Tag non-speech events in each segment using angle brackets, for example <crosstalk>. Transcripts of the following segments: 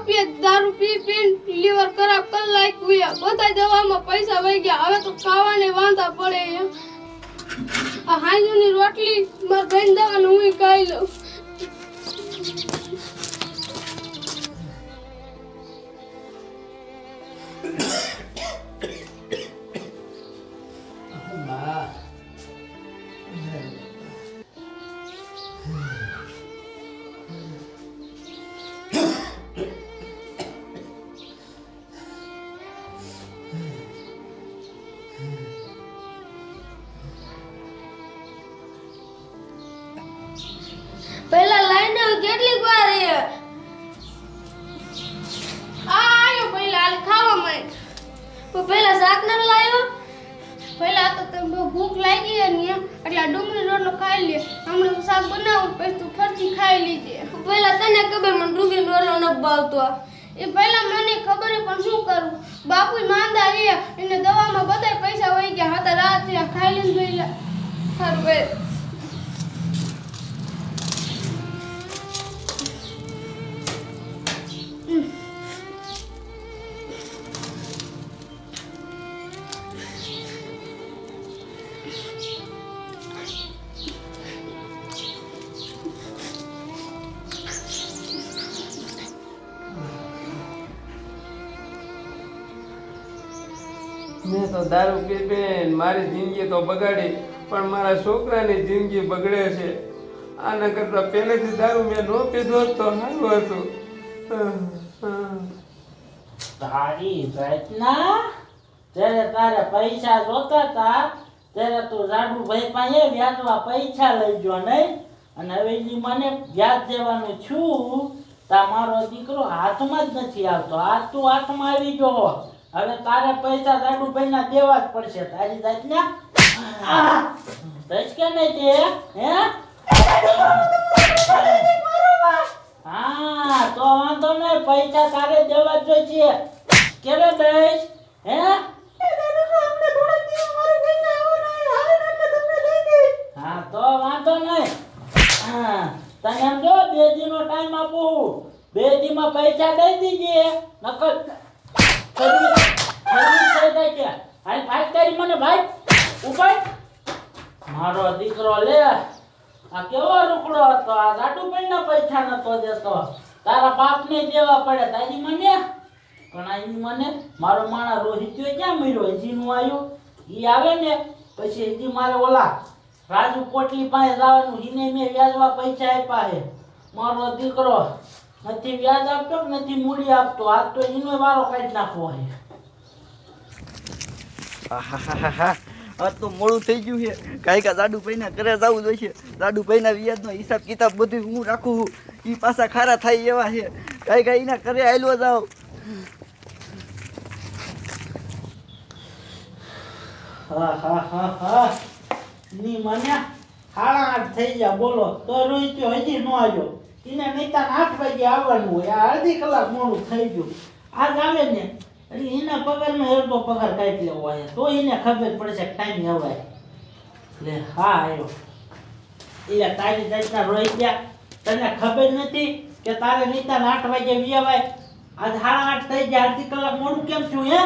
આપીએ, દારૂ પી પી લીવર ખરાબ કરી ગયા બધા દવામાં પૈસા વહી ગયા. હવે તો ખાવાને વાંધા પડે આ હાંજુની રોટલી માર ભાઈ દવાનું હું ખાઈ લઉં. કેટલીક વાર એ. આ આયો પહેલા હાલ ખાવા પણ પહેલા શાક ન લાવ્યો પહેલા તો તને બહુ ભૂખ લાગી ને એટલે ડુંગળી રોટલો ખાઈ લે. હમણાં હું શાક બનાવું પછી તું ફરતી ખાઈ લીજે. પહેલા તને ખબર મને ડુંગળી રોટલો ન ભાવતો. એ પહેલા મને ખબર પણ શું કરું? બાપુ માંદા હે એને દવામાં બધા પૈસા વહી ગયા. હતા રાત થયા ખાઈ લઈને પહેલા સારું મેં તો દારૂ પી બેન મારી જિંદગી તો બગાડી, પણ મારા છોકરાની જિંદગી બગડે છે. આના કરતાં પહેલેથી દારૂ મેં ન પીધો તો સારું હતું. તારી રચના? જ્યારે તારે પૈસા જોતા હતા, ત્યારે તું જાડુભાઈ પાસે વ્યાજવા પૈસા લઈ ગયો નહીં. અને હવે મને વ્યાજ દેવાનું છું. તા મારો દીકરો હાથમાં જ નથી આવતો. આ તું હાથમાં આવી ગયો હવે તારે પૈસા જાડુભાઈ ના દેવા જ પડશે. તારી જાતના? દસ કે નહીં તે, હે? હા, તો વાંધો નહીં, પૈસા તારે દેવા જોઈએ. કેરે દઈશ હે? હા, તો વાંધો નહીં. તને એમ જો બે દીનો ટાઈમ આપું? બે દીમાં પૈસા દઈ દીજે. નકર ભાઈ તારી મારો દીકરો લે. આ કેવો રૂકડો હતો? આ જાડુભાઈ ના પૈસા નતો દેતો. તારા બાપને દેવા પડે. તારી મને? પણ મને? મારો માણા રોહિત્યો ક્યાં મળ્યો હજીનું આવ્યું એ આવે ને, પછી હજી મારે ઓલા રાજુ પોટલી પાસે જવાનું. એને મેં વ્યાજવા પૈસા આપ્યા છે. મારો દીકરો નથી વ્યાજ આપતો નથી મૂડી આપતો? આ તો એનો વારો કાઢી નાખવો છે. આ તો મોડું થઈ ગયું છે. કાંઈ કા દાદુભાઈના ઘરે જવું જોઈશે. દાદુભાઈના વ્યાજનો હિસાબ કિતાબ બધું હું રાખું છું. એ પાછા ખારા થાય એવા છે. કાંઈ કાંઈ એના ઘરે આવેલો જાવ હા હા હા હા ની મને આઠ થઈ ગયા. બોલો તો રોહિત્યો હજી ન આવ્યો. એને નહીતા આઠ વાગે આવવાનું હોય. આ અડધી કલાક મોડું થઈ ગયું. આજ આવે ને એટલે એના પગારમાં અડધો પગાર કાઢી લેવો હોય. તો એને ખબર પડશે ટાઈમ હવે એટલે હા આવ્યો એટલે તારી જાતના રોઈ ગયા. તને ખબર નથી કે તારે નીતા આઠ વાગે વિયાવાય? આજ સાડા આઠ થઈ ગયા. અડધી કલાક મોડું કેમ છું હે?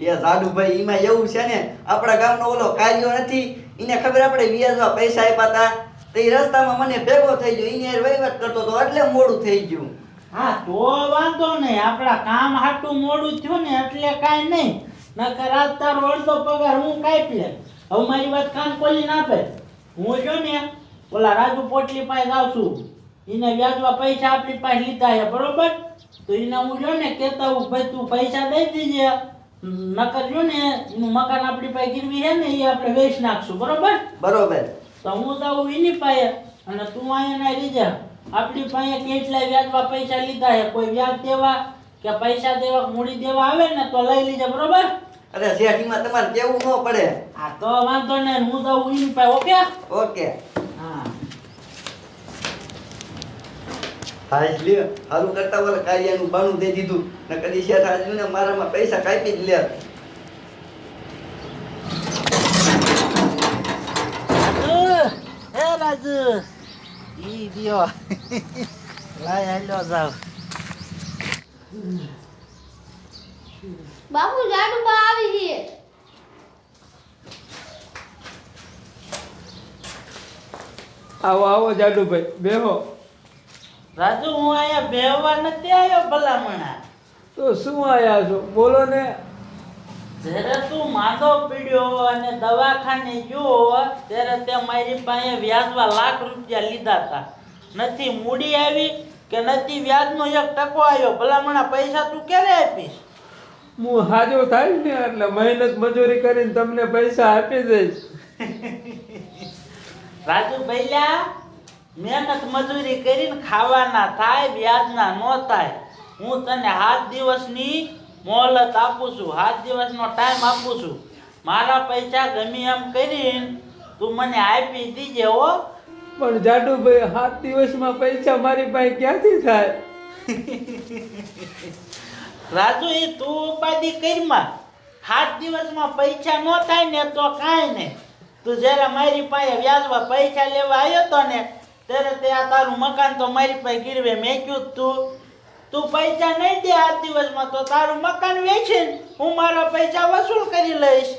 એ દાદુભાઈ એમાં એવું છે ને, આપણા ગામનો ઓલો કાર્યો નથી. એને ખબર આપણે વ્યાજમાં પૈસા આપ્યા હતા. તો એ રસ્તામાં મને ભેગો થઈ ગયો એને વહીવટ કરતો તો એટલે મોડું થઈ ગયું. હા તો વાંધો નહીં આપણા કામ હાટું મોડું થયું ને એટલે કાંઈ નહીં. નકર આજ તારો અડધો પગાર હું કાપી લે હવે મારી વાત કામ ખોલી ના આપે હું જો ને ઓલા રાજુ પોટલી પાસે જાઉં છું. એને વ્યાજવા પૈસા આપણી પાસે લીધા છે બરોબર? તો એને હું જો ને કહેતા હું ભાઈ તું પૈસા દઈ દીજે. નકર જો ને મકાન આપણી પાસે ગીરવી છે ને એ આપણે વેચ નાખશું બરોબર? બરોબર. તો હું જાઉં એની પાસે અને તું અહીંયા ના લીધા આપણી પાસે કેટલાય વ્યાજમાં પૈસા લીધા છે. કોઈ વ્યાજ દેવા કે પૈસા દેવા મૂડી દેવા આવે ને તો લઈ લીજે બરોબર? અરે શેઠીમાં તમારે કેવું ન પડે. હા તો વાંધો ને હું જાઉં એની પાસે ઓકે? ઓકે. હા. હાજ લ્યો. હારું કરતા ઓલા કાર્યનું બાનું દઈ દીધું. ને કદી શેઠ આજુ ને મારામાં પૈસા કાપી જ લે રાજુ રાજુ ઈ દિયો લાય હાલ્યો જાવ બાપુ જાડુ બા આવી છે આવો આવો જાડુભાઈ બેહો રાજુ હું અહીંયા બેહવા નથી આવ્યો ભલામણા તો શું આયા છો બોલો ને જ્યારે તું માંદો પીડ્યો અને દવાખાને ગયો ત્યારે તે મારી પાસે વ્યાજમાં લાખ રૂપિયા લીધા હતા. નથી મૂડી આવી કે નથી વ્યાજનો એક ટકો આવ્યો? ભલામણા પૈસા તું ક્યારે આપીશ? હું હાજો થાય ને એટલે મહેનત મજૂરી કરીને તમને પૈસા આપી દઈશ. રાજુ ભૈલા મહેનત મજૂરી કરીને ખાવાના થાય વ્યાજના ન થાય. હું તને સાત દિવસની મોહલત આપું છું સાત દિવસનો ટાઈમ આપું છું. મારા પૈસા ગમે એમ કરીને તું મને આપી દીજે હો. પણ જાડુભાઈ સાત દિવસમાં પૈસા મારી પાસે ક્યાંથી થાય? રાજુ એ તું ઉપાધિ કરીમાં સાત દિવસમાં પૈસા ન થાય ને તો કાંઈ નહીં. તું જ્યારે મારી પાસે વ્યાજમાં પૈસા લેવા આવ્યો તો ને ત્યારે તે આ તારું મકાન તો મારી પાસે ગીરવે મેક્યું જ તું. તું પૈસા નહીં દે આજ દિવસમાં તો તારું મકાન વેચીને હું મારા પૈસા વસૂલ કરી લઈશ.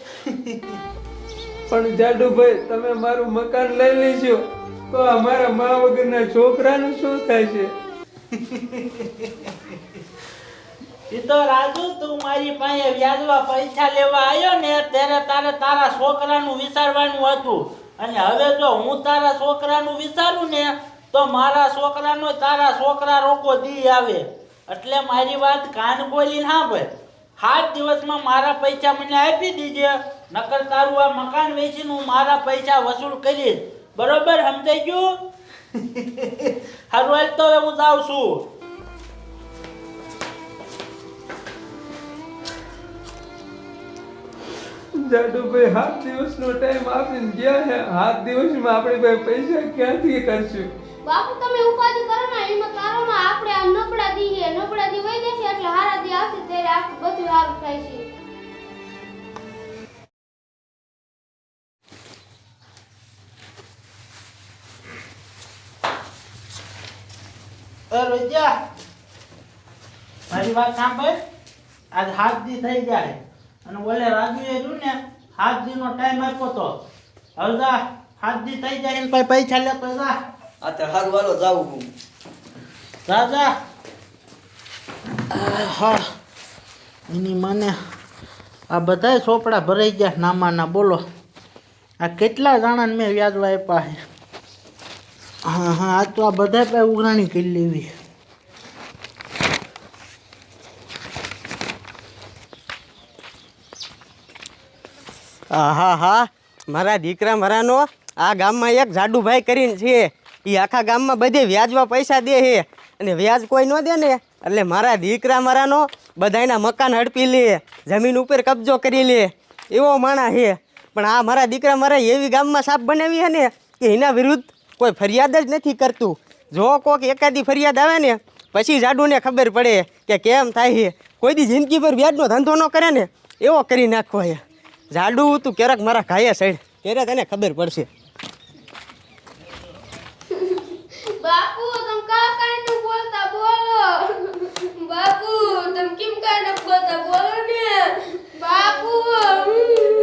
પણ જાડુભાઈ તમે મારું મકાન લઈ લેજો તો અમારા મા વગરના છોકરાનું શું થશે એ તો રાજુ તું મારી પાસે વ્યાજવા પૈસા લેવા આવ્યો ને ત્યારે તારે તારા છોકરાનું વિચારવાનું હતું. અને હવે જો હું તારા છોકરાનું વિચારું ને તો મારા છોકરાનો તારા છોકરા રોકો દી આવે. એટલે મારી વાત કાન બોલીને ભાઈ સાત દિવસમાં મારા પૈસા મને આપી દીજે નકર તારું આ મકાન વેચીને હું મારા પૈસા વસૂલ કરીશ. બરોબર સમજાઈ ગયું? <laughs> સારું હાલ તો હવે હું જાઉં છું. જાડુભાઈ સાત દિવસનો ટાઈમ આપીને ગયા છે. સાત દિવસમાં આપણે ભાઈ પૈસા ક્યાંથી કરશું? બાપુ તમે ઉપાધિ કરો ને એમાં તારામાં આપણે આ નબળા દી છે. નબળા દી વહી જશે એટલે હારા દી આવશે ત્યારે આપણે બધું સારું થાય છે. રોજા મારી વાત સાંભળ. આજ હાથ દી થઈ જાય. અને બોલે રાજુએ જો ને હાથ દી નો ટાઈમ આપ્યો તો. હવે જા હાથ દી થઈ જાય ને પછી પૈસા લેતો જા. આ તો હારું વાલો જાવું હું. જા જા. હા. એની મને આ બધાય ચોપડા ભરાઈ ગયા. નામાના બોલો. આ કેટલા જણાને મેં વ્યાજવા આપ્યા છે? હા હા આ તો આ બધા પાસે ઉઘરાણી કરી લેવી. હા હા. મારા દીકરા મારાનો આ ગામમાં એક જાડુભાઈ કરીને છે. એ આખા ગામમાં બધે વ્યાજમાં પૈસા દે છે. અને વ્યાજ કોઈ ન દે ને, એટલે મારા દીકરા મારાનો બધાયના મકાન હડપી લે, જમીન ઉપર કબજો કરી લે. એવો માણા છે. પણ આ મારા દીકરા મારા એવી ગામમાં સાપ બનાવી છે ને, કે એના વિરુદ્ધ કોઈ ફરિયાદ જ નથી કરતું. જો કોઈક એકાદી ફરિયાદ આવે ને, પછી જાડુને ખબર પડે કે કેમ થાય છે. કોઈ દી જિંદગી પર વ્યાજનો ધંધો ન કરે ને, એવો કરી નાખવો છે. જાડું તું ક્યારેક મારા ઘાયા સાઈડ ક્યારેક એને ખબર પડશે. બાપુ, તમ કા કાંડ બોલતા બોલો. બાપુ, તમ કેમ કાંડ બોલતા બોલો ને. બાપુ